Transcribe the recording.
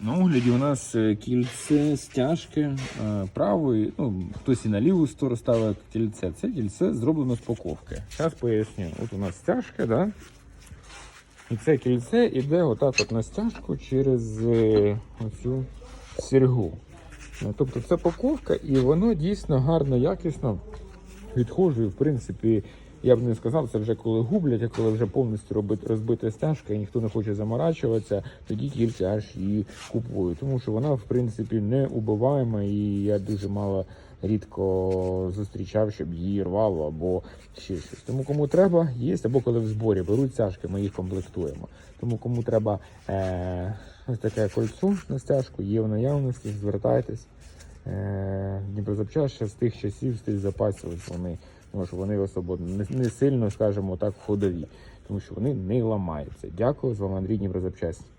На огляді у нас е, кільце стяжки е, правої, ну хтось і на ліву сторону ставить кільце. Це кільце зроблено з паковки. Зараз поясню. От у нас стяжка, да? І це кільце йде отак от на стяжку через е, оцю сіргу. Тобто це паковка, і воно дійсно гарно, якісно відходжує. В принципі, я б не сказав, це вже коли гублять, а коли вже повністю робить розбита стяжка і ніхто не хоче заморачуватися, тоді тільки аж її купую. Тому що вона, в принципі, не убиваєма, і я дуже мало рідко зустрічав, щоб її рвало або ще щось. Тому кому треба, є, або коли в зборі беруть стяжки, ми їх комплектуємо. Тому кому треба е- ось таке кольцо на стяжку, є в наявності, звертайтесь. Е, Дніпрозапчасть з тих часів, з тих запасів, вони, тому що вони особо не, сильно, скажімо так, ходові, тому що вони не ламаються. Дякую, з вами Андрій Дніпрозапчасть.